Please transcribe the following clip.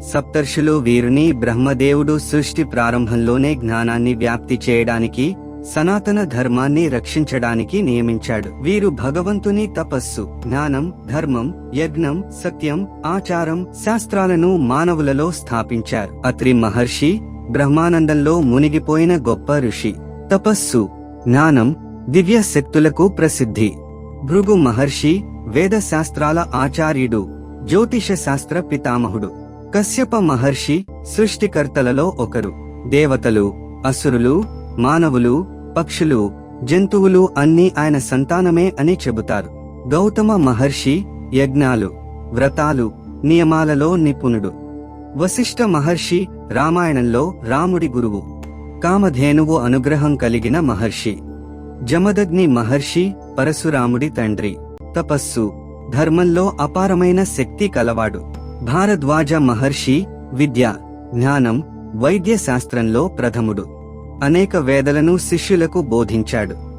సప్తర్షులు వీరిని బ్రహ్మదేవుడు సృష్టి ప్రారంభంలోనే జ్ఞానాన్ని వ్యాప్తి చేయడానికి సనాతన ధర్మాన్ని రక్షించడానికి నియమించాడు. వీరు భగవంతుని తపస్సు జ్ఞానం ధర్మం యజ్ఞం సత్యం ఆచారం శాస్త్రాలను మానవులలో స్థాపించారు. అత్రి మహర్షి బ్రహ్మానందంలో మునిగిపోయిన గొప్ప ఋషి. తపస్సు జ్ఞానం దివ్య శక్తులకు ప్రసిద్ధి. భృగు మహర్షి వేద శాస్త్రాల ఆచార్యుడు జ్యోతిష శాస్త్ర పితామహుడు. కశ్యప మహర్షి సృష్టికర్తలలో ఒకరు. దేవతలు అసురులు మానవులు పక్షులు జంతువులు అన్నీ ఆయన సంతానమే అని చెబుతారు. గౌతమ మహర్షి యజ్ఞాలు వ్రతాలు నియమాలలో నిపుణుడు. వశిష్ఠ మహర్షి రామాయణంలో రాముడి గురువు. కామధేనువు అనుగ్రహం కలిగిన మహర్షి. జమదగ్ని మహర్షి పరశురాముడి తండ్రి. తపస్సు ధర్మంలో అపారమైన శక్తి కలవాడు. భారద్వాజ మహర్షి విద్య జ్ఞానం వైద్య శాస్త్రంలో ప్రథముడు. అనేక వేదలను శిష్యులకు బోధించాడు.